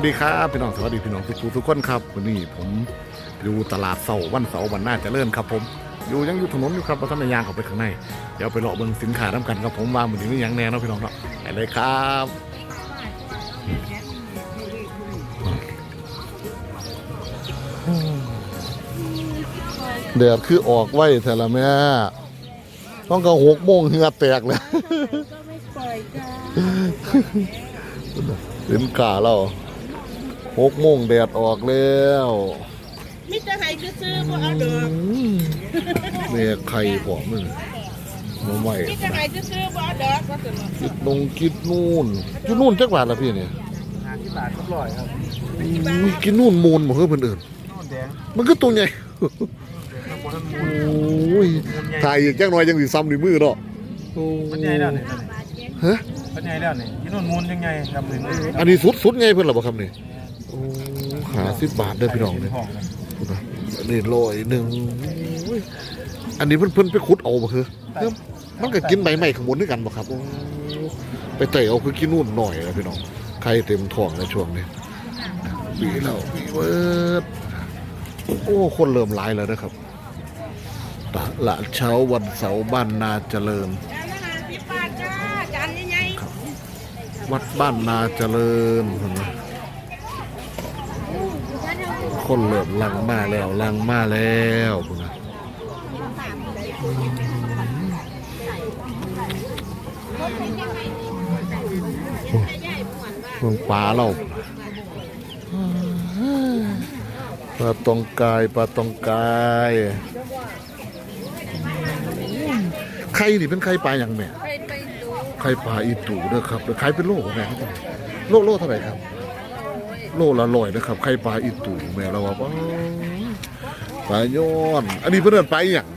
วัสดีครับพี่น้องสวัสดีพี่น้องทุกผู้ทุกคนครับวันนี้ผมอยู่ตลาดเสาร์วันเสาร์วันหน้าเจะเริ่มครับ ผมอยู่ยังอยู่ถนนอยู่ครับเราทำในยางเข้าไปข้างในเดี๋ยวไปเลาะเบิ่งสินค้าน้ำกันครับผมว่ามือนี้มีหยังแน่เนาะพี่น้องเนาะไปเลยครับเดือดคือออกไว้แต่ละแม่ต้องก็หกโมงเหงือแตกเลยก็ไม่ปล่อยจ้าสินค้าเรา หกโมงแดดออกแล้วมิตรไห้ก็ซื้อบ่เอาเด้อเนี่ยไข่ผมมึงมาใหม่มิตรไห้ก็ซื้อบ่เอาเด้อก็สนุกกิดนงกิดนู่นกินนู่นจักบาทละพี่เนี่ยหาที่บาทก็ปล่อยครับอุ้ยกินนู่นมูลบ่เฮ้ยเพิ่นเอิ้นนอนแดงมันก็ตัวใหญ่ข้างบนมันโอ้ยถ่ายอีกจักหน่อยยังสิซ้ำในมือเนาะโอ้มันใหญ่แล้วนี่ฮะมันใหญ่แล้วนี่ที่นู่นมูลยังไงทำหนึ่งอันนี้สุดสุดไงเพิ่นล่ะบ่ครับนี่ โอ้หา10บาทเด้อพี่น้องเนี่ยห้องนะพูดนะอันนี้ร้อยหนึงโอ้ยอันนี้เพิ่นเพิ่นไปขุดเอาบ่คือเอิ่มมันก็กินใบไม้ข้างบนด้วยกันบ่ครับโอ้ไปเตะเอาคือกินนู่นหน่อยนะพี่น้องไข่เต็มท้องในช่วงนี้ปีแล้วปีเวิร์ดโอ้ คนเริ่มหลายแล้วนะครับตลาดเช้าวันเสาร์บ้านนาเจริญ จานละห้าสิบบาทจ้าจานใหญ่วัดบ้านนาเจริญเห็นไหม คนเริ่มลังมาแล้วลังมาแล้วพุ่นนะเมืองป่าเราปลาตองกายปลาตองกายไข่นี่เป็นไข่ปลาอย่างแม่ๆไปไปดูไข่ปลาอีตูเด้อครับขายเป็นโลของแม่ครับโลโลเท่าไหร่ครับ โลละร้อยนะครับไข่ปลาอีตูแม่เราว่าปลาย้อน อันนี้เพื่อนปลาอย่าง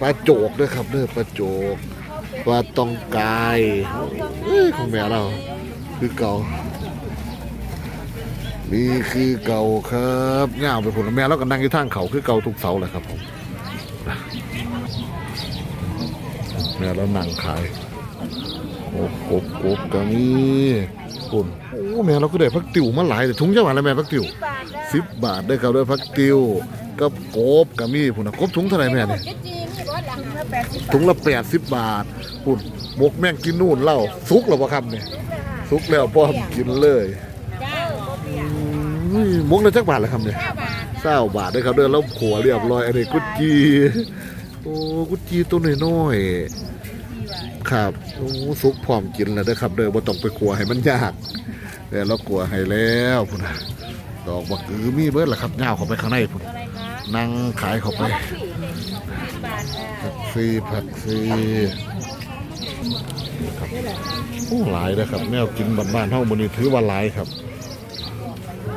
ปลาโจกเด้อครับเด้อปลาโจกปลาตองกายอของแม่เราคือเก่านี่คือเก่าครับย่าไปผลแม่แล้วก็นั่งอยู่ทางเขาคือเก่าทุกเสาเลยครับผมแม่แล้วนั่งขายโอ้โหโอ้ก็มี ปุ่นโอ้แม่เราก็ได้พักติวมาหลายแต่ถุงจะหวานแล้วแม่พักติวสิบบาทได้ครับด้วยพักติวกับกบก็มีปุ่นนะกบถุงเท่าไหร่แม่เนี่ยเจ๊จีนี่รถหลังละแปดสิบถุงละแปดสิบบาทปุ่นหมกแม่งกินนู่นเหล้าซุกหรือเปล่าครับเนี่ยซุกแล้วป้อมกินเลยหมกลยจักบาทเลยครับเนี่ยเศร้าบาทได้ครับเด้อแล้วขัวเรียบร้อยอันนี้กุดจีโอ้กุดจีตัวน้อยๆ ครับโอ้ซุปพร้อมกินแล้วเด้อครับเด้อบ่ต้องไปกลัวให้มันยากแต่เรากลัวให้แล้วพุ่นน่ะดอกบักอือมีเบิดล่ะครับย่าวเข้าไปข้างในพุ่นอะไรคะนั่งขายเข้าไปสิบบาทจ้าผักซีผักซีนี่ครับโอ้หลายเด้อครับแนวกินบ้านๆเฮามื้อนี้ถือว่าหลายครับ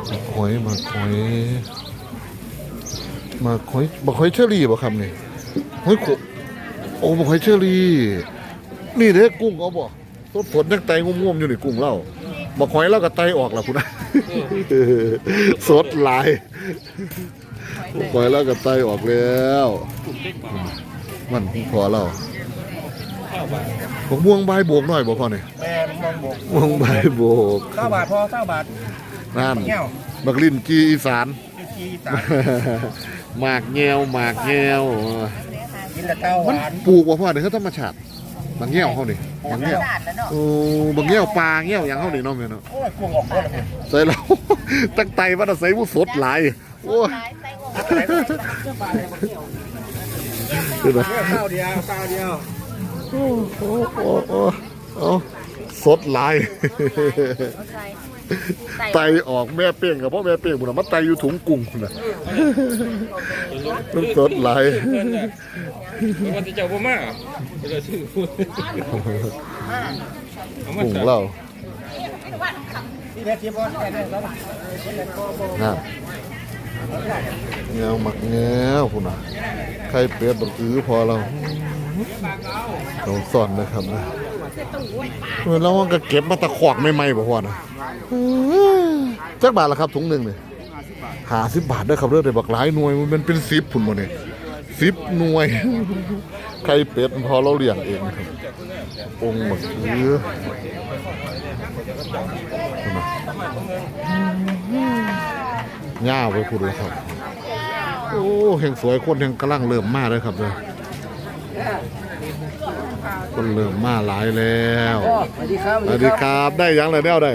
มาคอยมาคอยมาคอยบ่คอยเชอรี่บ่ครับนี่หอยโขโอ้บ่คอยเชอรี่ นี่เด้กุ้งเอาบ่สดสดยังไตงุ่มๆอยู่นี่กุ้งเล่าบ่คอยแล้วก็ไตออกล่ะพุ่นนะสดหลายบ่คอยแล้วก็ไตออกแล้ว มันพอแล้วผมม่วงใบายโบกหน่อยบ่พอนี่แม่มองบกม่วงใบายโบกเก้าบาทพอเก้าบาทนั่นเงี้ยวบักลินจีอีสานยูจีสามหมากแงวหมากแงวกินละเก้ามันบาทปลูกว่าพ่อนี่เขาธรรมชาติ บางแงวเขานี่บางแงวโอ้บางแงวปลาแงวหยังเขานี่เนาะแม่เนาะโอ้ยกุ้งออกเลยใส่เรา ตั้งไตว่าจะใส่ผู้สดหลายโอ้ยเดี๋ยวนะเก้าเดียวเก้าเดียวโอ้โหโอ้โหโอ้สดหลาย ไตออกแม่เป้งกับพ่อแม่เป้งบุญมาไตอยู่ถุงกุ้งพุ่นน่ะมันสดหลายมันจะเจ้าบ่มาก็เลยซื้อพูดเอามากุ้งใส่เราที่เด็ดที่บอลแค่นั้นแล้วนะเงวหมักเงวพุ่นน่ะไข่เป็ดบักอื้อพอเราเราสอนนะครับนะเออ แล้วมันก็เก็บมาตะขวากใหม่ๆบ่พอนะจักบาทละครับถุงหนึ่งเนี่ยหาสิบบาทเด้ครับเด้อแต่บักหลายหน่วยมันเป็นสิบพุ่นหมดเนี่ยสิบหน่วยไข่เป็ดพอเราเลี้ยงเององค์บักคือง่าไปพูดเลยครับ โอ้แห่งสวยคนแห่งกำลังเริ่มมากเลยครับเลย คนเริ่มมาหลายแล้วสวัสดีครับสวัสดีครับได้ยังเลยแนวได้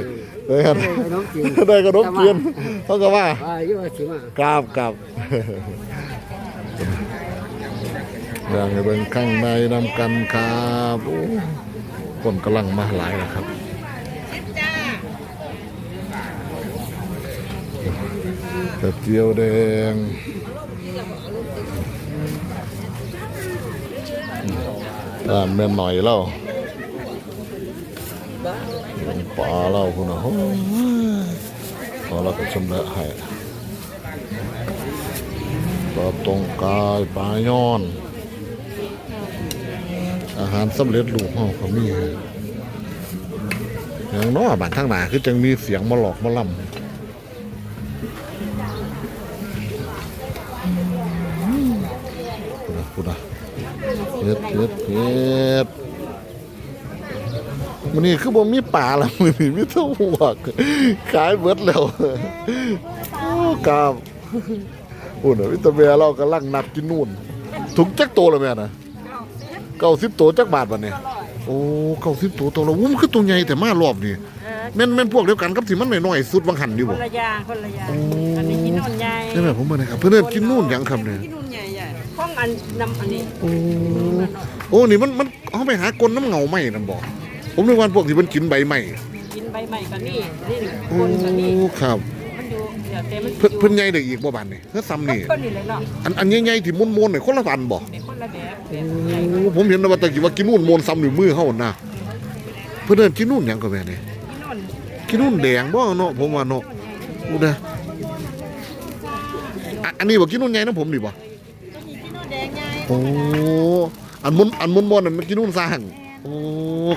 ได้ครับได้ขนมจีนได้ขนมจีนเขาก็ว่าอ่าอยู่ว่าสิมาครับครับเรื่องให้เบิ่งข้างในนำกันครับโอ้คนกำลังมาหลายแล้วครับกระเจียวแดง อ่าแม่นหน่อยเล่าปลาเล่าคุณนะโอ้ยพอเราก็ชำระให้ปลาตรงกายปลาย้อน อาหารสำเร็จรูปห้องเขามีอย่างน้อยบ้านทางหนาคือจังมีเสียงมาหลอกมาล่ำ พูดนะเฮ็ดเฮ็ดเฮ็ดมันนี่คือบ่มีป่าละมือนี่มีเท่าหัวกขายเบิดแล้วโอ้กราบอุ่นวิตาเมียเรากำลังนัดกินนู่นถุงจักโตแล้วแม่นะเก้าสิบตัวจักบาทวันนี้โอ้เก้าสิบตัวตัวละวุ้มนคือตัวใหญ่แต่มารอบนี่แม่นแม่นพวกเดียวกันกับที่มันน้อยๆสุดบางหันดีคบ่นละอย่างคนละอย่างอันนี้กินนุ่นใหญ่ใช่ไหมผมมาเลยครับเพื่อนกินนู่นหยังครับเนี่ย กินนุ่นใหญ่ใหญ่ห้องอันนำอันนี้โอ้โอ้นี่มันมันเอาไปหากลน้ำเงาไหมนั่นบอกผมนึกว่าพวกที่มันกินใบไม้กินใบใหม่กันนี่นี่โอ้คนกันนี่ครับมันอยู่เดี๋ยวเต็มมันเพิ่นเพิ่นใหญ่ได้อีกบ่บานนี่เพื่อซ้ำนี่คนนี่เลยเนาะอันอันใหญ่ๆที่ม้วนๆนี่คนละพันบ่เป็นคนละแบบแบบโอ้ผมเห็นนะว่าตะกี้ว่ากินนู่นมวนซ้ำอยู่มือเฮาน่ะเพิ่นเดินกินนู่นหยังก็แม่นี่กินนุ่นกินนู่นแดงบ่เนาะผมว่าเนาะดูนะอะอันนี้บ่กินนู่นใหญ่นะผมนี่บ่ โอ้อันมุนอันมุนมอนนั่นมันกินนู่นสร้างโอ้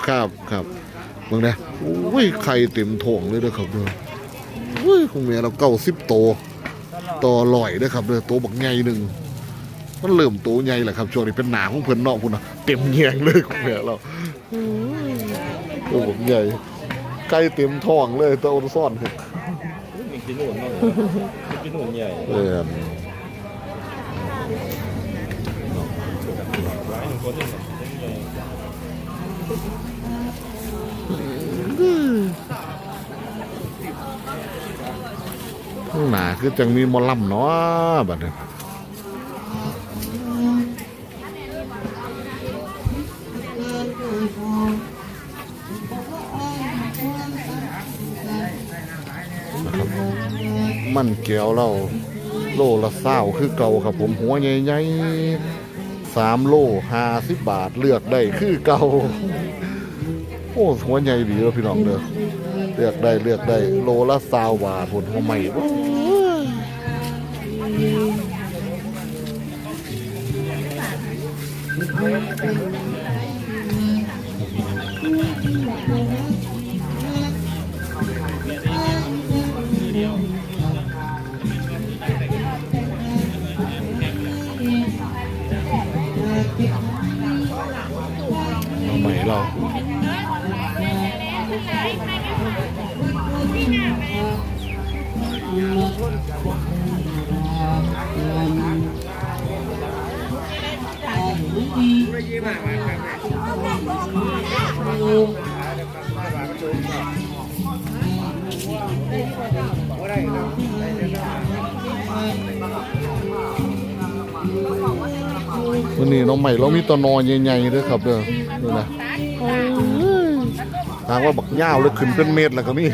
ครับครับเบิ่งนะโอ้ยไข่เต็มท้องเลยเด้อครับเด้อโอ้ยคงแม่เรา90โตต่อร้อยเด้อครับเด้อโตบักใหญ่หนึงมันเริ่มโตใหญ่แหละครับช่วงนี้เป็นหนาของเพิ่นเนาะพุ่นน่ะเต็มแยงเลยของแม่เราโอ้บักใหญ่ไก่เต็มท้องเลยตะอนซ่อนครับมีกินหนุนเนาะมีกินหนุนใหญ่เรียน หนางหน้าคือจังมีมอลำเนาะบัดนี้มันเกี่ยวเราโลละเศร้าคือเก่าครับผมหัวใหญ่ๆ สามโลห้าสิบบาทเลือกได้คือเก่าโอ้หัวใหญ่ดีแล้วพี่น้องเด้อเลือกได้เลือกได้ โลละสาวาผลหัวใหม่บ่ นนี้น้องใหม่เรามีตอนอใหญ่ๆด้วยครับเด้อนี่นะทางว่าบักย่าวเลยขึ้นเป็นเมตรแล้วก็มี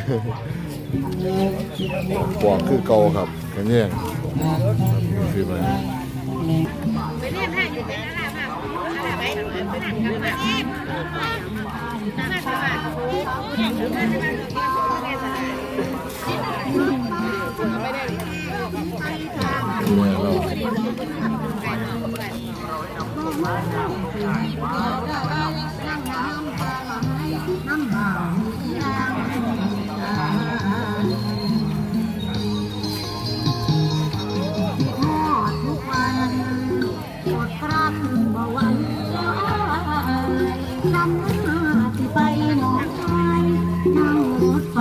บอกคือเก่าครับแค่นี้คือไไปนั่งรถไฟ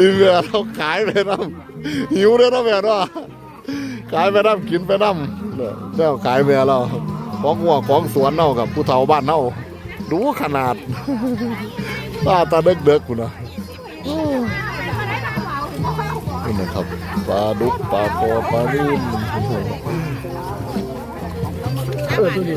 อีเมียเราขายไปน้ำหิวเลยนาะแม่เนาะขายไปน้ำกินไปน้ำเนี่ยเจ้าขายเมียเราของหัวของสวนเน่ากับผู้เฒ่าบ้านเน่าดูขนาดตาตาเด็กเด็กกูนะนี่นะครับปลาดุกปลาคอปลานิ่มเออตัวนี้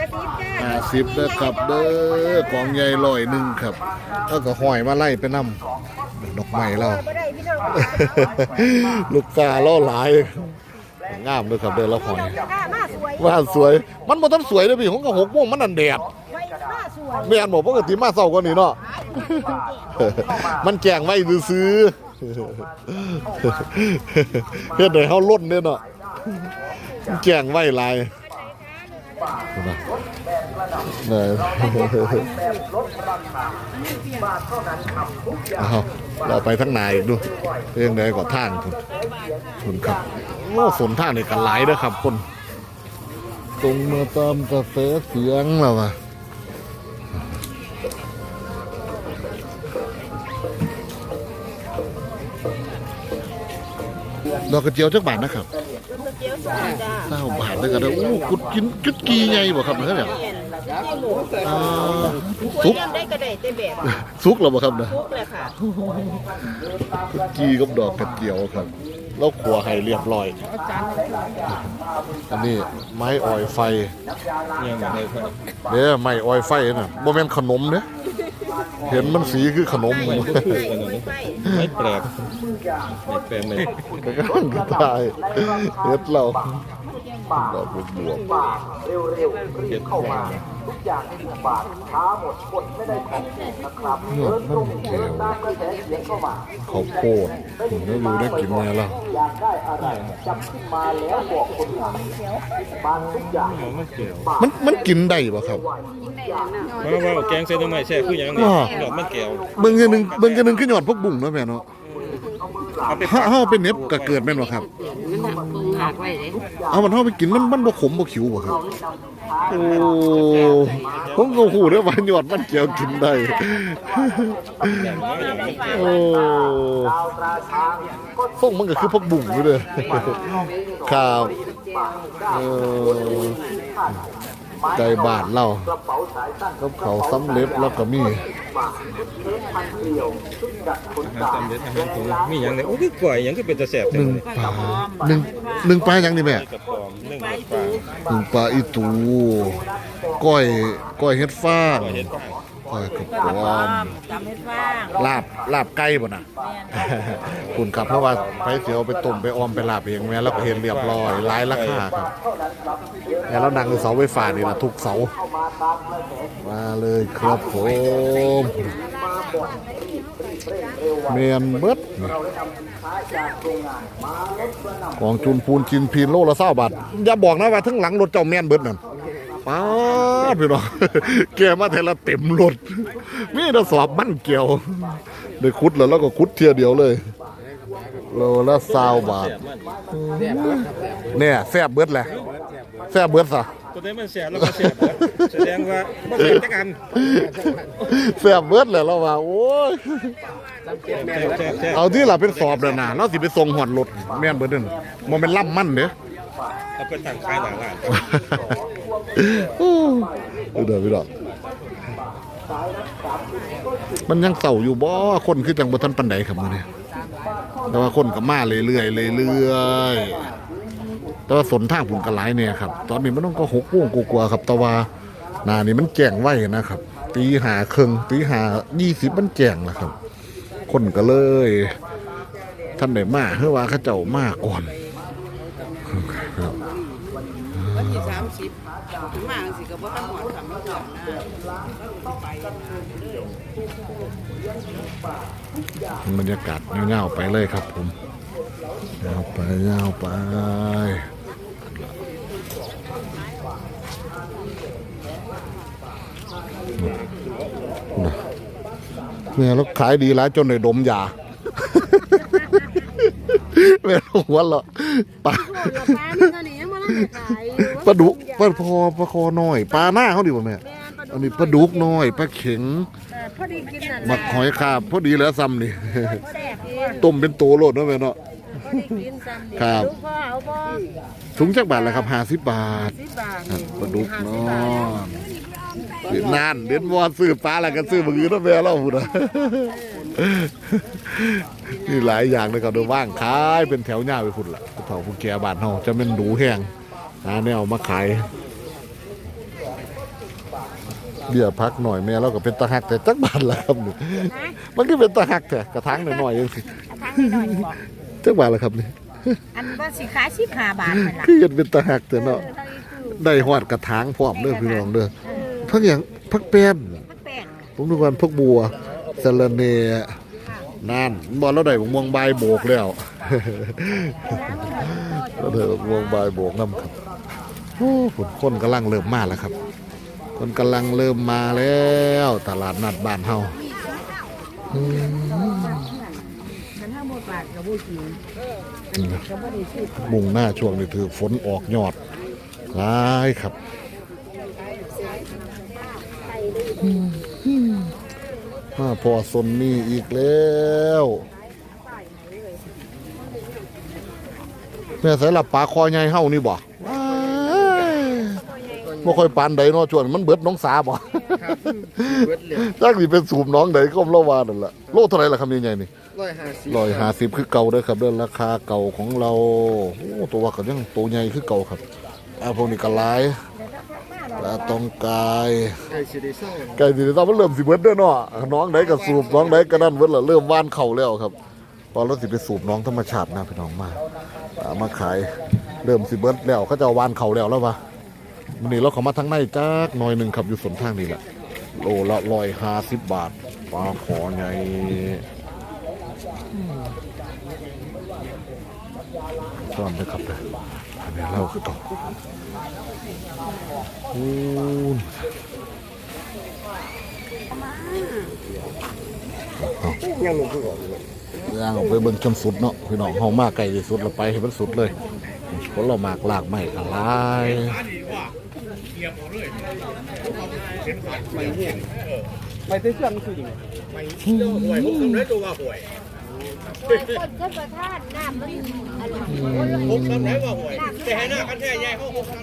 สิบเด้อครับเด้อกองใหญ่ร้อยหนึ่งครับแล้วก็ห้อยมาไล่ไปน้ำดอกไม้เราลูกกาล่อหลายงามด้วยครับเด้อละหอยมาสวยว่าสวย มันบ่ทันสวยเด้อพี่ของก็หกโมงมันนั่นแดดมาสวยแม่นบอกปกติมาเช้ากว่านี้เนาะมันแจ้งไว้ซื้อๆเฮ็ดให้เฮาล้นเด้อเนาะมันแจ้งไว้หลาย นะเนี่ยเอาเราไปทั้งนายอีกดูเรื่องใดก็ท่างคุณคุณครับโอ้ฝนท่างนี่กันหลายเด้อครับคนตรงมาตามกระแสเสียงแล้วว่ะดอกกระเจียวจักบาทนะครับเจ้าบาทเลยกันนะอู้กุด กินจุดกีไงบ่ครับเนี่ยอ่าคุซุยกยังได้กระไดได้แบบซุกเหรอบ่ครับนะ ทุกเลยค่ะกุดกีกับดอกกระเจียวครับ แล้วขัวให้เรียบร้อย อันนี้ไม้ออยไฟยังไงครับเด้อไม้ออยไฟน่ะบ่แม่นขนมเด้เห็นมันสีคือขนม ไม่คือกันนะไม่แปลกไม่แปลกเลยก็กำลังจะตายเฮ็ดเรา ดอกบวบเก็บเข้ามาเนื้อมันแก้วข้าวโพดแล้วอยู่ได้กินมาแล้วมันเกี่ยวมันมันกินได้บ่ครับมาว่าแกงใส่ต้นไม้แช่คืออย่างนี้ว้าดอกมันแก้วเบิ่งกันหนึงเบิ่งกันหนึงคือหยอดพวกบุ้งเนาะแม่เนาะ เอาไปเฮาเฮาเป็นเน็บก็เกิดแม่นบ่ครับหักไว้เลยเอามันเฮาไปกินมันมันบ่ขมบ่ขิวบ่ครับ โอ้ ผมก็ฮู้เด้อว่าหยอดมันเกี่ยวกินได้อย่างน้อยอย่างนี้โอ้ส่งมันก็คือพวกบุ้งอยู่เด้อครับเออ ไก่บาทเรากับเขาวสำเร็จแล้วก็มีอาหารสำเร็จอาหารถุงมีอย่างไรโอ้คือกล้วยอย่างก็เป็นตะแสบหนึ่งปลาหนึ่งหนึ่งปลายังนี่แม่กระป๋อมนึ่งกระป๋อมหนึ่งปลาอีตูก้อยก้อยเฮ็ดฟางเห็ด ก้อยกระป๋อมจำเม็ดว่างลาบลาบไก่บ่น่ะ คุณครับเพราะว่าไปเสียวไปต้มไปออมไปลาบเองแม่แล้วก็เห็นเรียบร้อยหลายราคาครับแล้วเรานั่งอยู่เสาไฟฟ้านี่ล่ะทุกเสามาเลยครับผมเมียนเบิดกองจุนปูนกินพีนโลละเศร้าบาทอย่าบอกนะว่าทั้งหลังรถเจ้าแม่นเบิดนั่น ป้าดพี่น้องแกมาแต่ละเต็มรถมีแต่สอบมันเกี่ยวได้คุดแล้วแล้วก็คุดเทียเดียวเลยโลละเศร้าบาทเนี่ยแซ่บเบิดแหละแซ่บเบิดซะตัวนี้มันแสบแล้วก็แสบแสดงว่าไม่แสบจักอันแซ่บเบิดแหละเราว่าโอ้ยแสบแสบแสบเอาที่เราเป็นสอบแล้วนะเราสิไปส่งหอดรถแม่นเบิดนั่นมันเป็นล่ำมันเด้เอาไปตั้งขายหน้าร้านโอ้ เดี๋ยวพี่ดอกมันยังเต่าอยู่บ่คนคือจังบ่ทันปันใดครับมื้อนี้แต่ว่าคนก็มาเรื่อยๆเรื่อยๆแต่ว่าสนทางผุนก็หลเนี่ยครับ ตอนนี้มันต้องก็หกโมงกว่าๆครับแต่ว่านานี่มันแจ้งไว้นะครับ ตีหาเครึ่งตีหายี่สิบมันแจ้งแล้วครับ คนก็เลย ท่านได้มาเพื่อว่าเขาเจ้ามาก่อนครับ วันที่สามสิบถึงมาสิก็บ่ทันหอดทำไม่เกินนะ บรรยากาศเงาๆไปเลยครับผมเงาไปเงาไปเนี่ยแล้วขายดีแล้วจนได้ดมยาแม่หัวเราะปลาปลานี่ตอนนี้ยังมาล่าปลาดุกปลาพอปลาคอหน้อยปลาหน้าเขาดีกว่าแม่อันนี้ปลาดุกหน้อยปลาเข็ง อดีกินน่ะหมักหอยคาบพอดีแล้วซ้ำนี่ แซ่บกินต้มเป็นตัวโลดเนาะแม่เนาะ พอดีกินซ้ำครับ ลูกพ่อเอาพ่อถุงจักบาทละครับห้าสิบบาทสิบบาทครับปลาดุกห้าเนาสิบบาทะนานเด่นวอซื้อปลาแล้วก็ซื้อมือเนาะแม่เราพูดนะนี่หลายอย่างเลยครับเดี๋ยวว่างขายเป็นแถวหน้าไปพุ่นละผู้เฒ่าผู้แก่บ้านเฮาจะเป็นดูแห้งหาแนวมาขาย เบี้ยพักหน่อยแม่เราก็เป็นตะหักแต่จักบาทละครับนี่มันก็เป็นตะหักแต่กระถางหน่อยๆยังสิทางนี้หน่อยบอกจักบาทละครับนี่อันว่าสิขายสิบห้าบาทเป็นหลักคือเห็นเป็นตะหักแต่เนาะเท่านี้คือได้หอดกระถางพร้อมเด้อพี่น้องเด้อพักอย่างพักแป้นมันแป้งผมนึกว่าพักบัวสะระเนนั่นบอลเราได้บม่วงใบายโบกแล้ว เราได้บม่วงใบายโบกน้ำครับโอ้ฝนคนกำลังเริ่มมาแล้วครับ คนกำลังเริ่มมาแล้ว ตลาดนัดบ้านเฮาอืมมันห้าโมงบาทกับบุกินก็ไม่ได้ซื้อมุ่งหน้าช่วงนี้ถือฝนออกยอดหลายครับมาพอสนนี่อีกแล้วแม่ใส่หละปลาคอใหญ่เฮานี่บ่ บ่ค่อยปานใดเนาะช่วงมันเบิดน้องสาบ่เบิดเลยจักสิเป็นสูบน้องใดก็ละว่านั่นล่ะโลเท่าไหร่ล่ะครับใหญ่ๆนี่ร้อยห้าสิบร้อยห้าสิบคือเก่าเด้อครับเด้อราคาเก่าของเราโอ้ตัวว่าก็ยังตัวใหญ่คือเก่าครับอ่าพวกนี้ก็หลายปลาตองกายไก่สิได้เศร้าไก่สิต้องมันเริ่มสิเบิดเด้อเนาะน้องไหนก็สูบน้องไหนก็นั่นเบิดละเริ่มว่านเข่าแล้วครับพอเราสิไปสูบน้องธรรมชาตินะพี่น้องมาเอามาขายเริ่มสิเบิดแล้วเขาจะเอาว่านเข่าแล้วแล้วปะ วันนี้เราเขามาทางในจักหน่อยหนึ่งครับอยู่สนทางนี่แหละโลละร้อยห้าสิบบาทปลาขอใหญ่ซ่อนนะครับเลยอันนี้เราคือต่อโอ้ยเอายังลงคือกเลยย่างออกไปเบิ่งจนสุดเนาะพี่น้องเฮามาไกลที่สุดเราไปให้มันสุดเลยผลเรามากลากไม้ กันหลายไปเตื้อนคือยังไงไปห่วยผมทำได้ตัวว่าห่วยคนก็ประทานน้ำมันอะไรผมทำได้ว่าห่วยแต่ให้หน้ากันแท้ใหญ่เขาผมทำ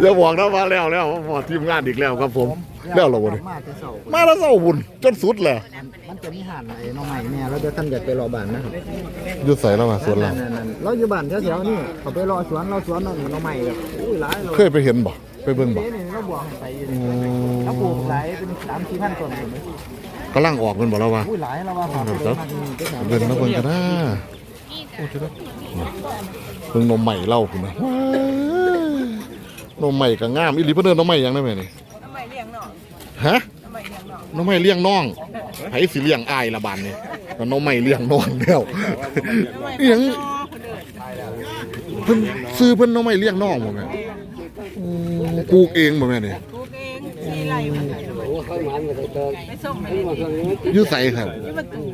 อย่าบอกนะมาแล้วแล้วพอทีมงานอีกแล้วครับผมแล้วเหราบ่นี่มาจะเสามาแล้วเศร้าบุญจนสุดแหละมันจะมีหันไอ้น้องใหม่เนี่ยเราจะท่านอยากไปรอบ้านนะครับอยู่ใส่แล้วมาสวนเรานั่นนั่นเราอยู่บ้านแถวๆนี่เขาไปรอสวนเราสวนน้องน้องใหม่แบบอุ้ยหลายเราเคยไปเห็นบ่ไปเบิ่งบ่เอ๊ะนี่เราบวกให้ไปอยู่อืนี่เราปลูกมหลายเป็นสามสี่พันต้นเลยกำลังออกมันบ่แล้วว่าอุ้ยหลายเราว่าหอมครับเบิ่งนะเบิ่งกันนะโอ้เจ้าเบิ่งนมใหม่เล่าพุ่นนะว้าย นมใหม่ก็งามอีหลีเพิ่นเอิ้นนมใหม่หยังได้แม่นี่ทำไมเลี้ยงน้องฮะทำไมเลี้ยงน้องนมใหม่เลี้ยงน้องไผสิเลี้ยงอ้ายละบาดนี่ก็นมใหม่เลี้ยงน้องแล้วอีหยังเพิ่นซื้อเพิ่นนมใหม่เลี้ยงน้องบ่แม่อืมปลูกเองบ่แม่นี่ปลูกเองสี่ไร่มันไปไปส่งไปเลยอยู่ไสครับ ที่มันตูม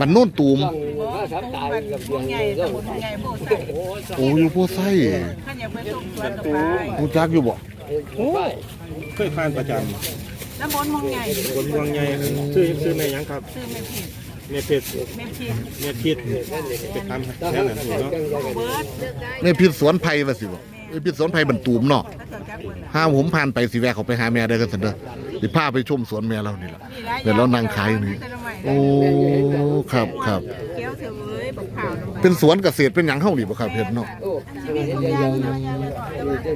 บ้านโน่นตูมโอ้ตูมมันพวกใหญ่สมุนใหญ่พวกใส่โอ้อยู่โพไซขันอยากไส่งสวนกับไปรู้จักอยู่บ่เโอ้เคยผ่านประจำแล้วบนห้องใหญ่ำคนวงใหญ่ชื่อชื่อแม่ยังครับซื้อแม่ผิดแม่เพชรแม่ผิดแม่พิษไปทำแค่นั้นเนาะเบิร์ดนี่พิษสวนไผ่ว่าสิบ่ไอ้พิษสวนไผ่บรรตูมเนาะก็เกิดจากคนละห้ามผมผ่านไปสิแวะเขาไปหาแม่ได้กันสันเด้อ สิพาไปชมสวนแม่เรานี่ล่ะเดี๋ยวเรานั่งขายอยู่นี่โอ้ครับครับ เกี้ยวเถื่อยบักข่าวลงไปเป็นสวนเกษตรเป็นหยังเฮานี่บ่ครับเฮ็ดเนาะ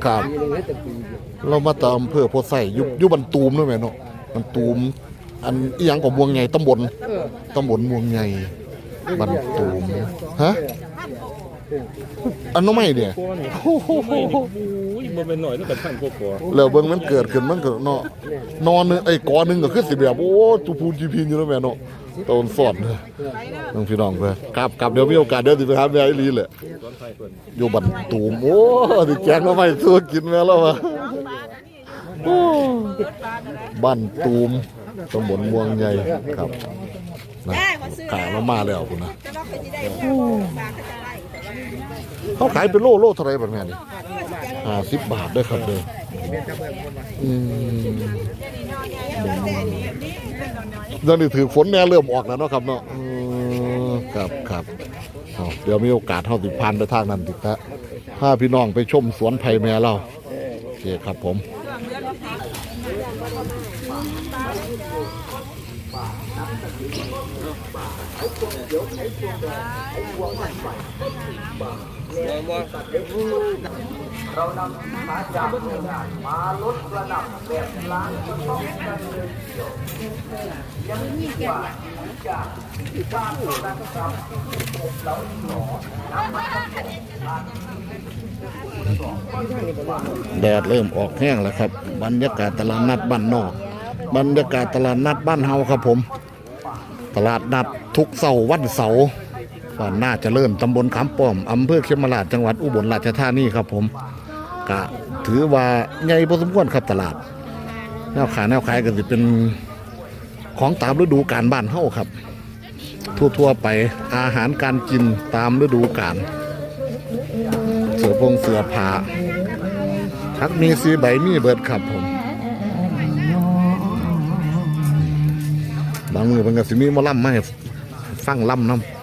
ครับ เรามาตามอำเภอโพไซอยู่อยู่บันตูมด้วยแม่เนาะบันตูม อันอีหยังของม่วงใหญ่ตำบลตำบลม่วงใหญ่บันตูมฮะ อันน้องไม่เนี่ยโอ้นี่ไม่นี่อุ้ยบ่เป็นหน่อยแล้วเป็นพันกว่า แล้วเบิ่งมันเกิดขึ้นมันก็เนาะนอนนึงไอ้กอหนึงก็คือสิแบบโอ้ตูพูนจีพีนอยู่แล้วแม่เนาะตอนสอนเด้อน้องพี่น้องเพิ่นครับครับเดี๋ยวมีโอกาสเดี๋ยวสิไปหาแม่อีหลีแหละตอนไทยเพิ่นอยู่บันตูมโอ้สิแกงมาใหม่สู้กินแม่แล้วว่ะโอ้บ้านตูมตำบลม่วงใหญ่ครับนะขายมามาแล้วคุณนะเขา เขาขายเป็นโลโลเท่าไรแบบแม่นี่ห้าสิบบาทด้วยครับเด้ออืมเดี๋ยวนี้ถือฝนแน่เริ่มออกแล้วเนาะครับเนาะอืมครับครับเอาเดี๋ยวมีโอกาสเท่าติพันไปทางนั้นติดละพาพี่น้องไปชมสวนไผ่แม่เราโอเคครับผม เรานำมาจากเมืองมาลดระดับแบบล้างก็ต้องกันเลยเดยังมีกว่าจากบ้านเราทำผมเราหนอน้ำมันกแดดเริ่มออกแห้งแล้วครับ บรรยากาศตลาดนัดบ้านนอก บรรยากาศตลาดนัดบ้านเฮาครับผม ตลาดนัดทุกเสาร์วันเสาร์ บ้านน่าจะเริ่มตำบลขามป้อมอำเภอเขมราชจังหวัดอุบลราชธานีครับผมกะถือว่าใหญ่พอสมควรครับตลาดแนวขายแนวขายก็จะเป็นของตามฤดูกาลบ้านเฮาครับ ทั่วๆไปอาหารการกินตามฤดูกาลเสือพงเสือผาทักมีสีใบมีเบิดครับผมบางมือมันก็สิมีมาล่ำมาให้ฟังล่ำน้ำ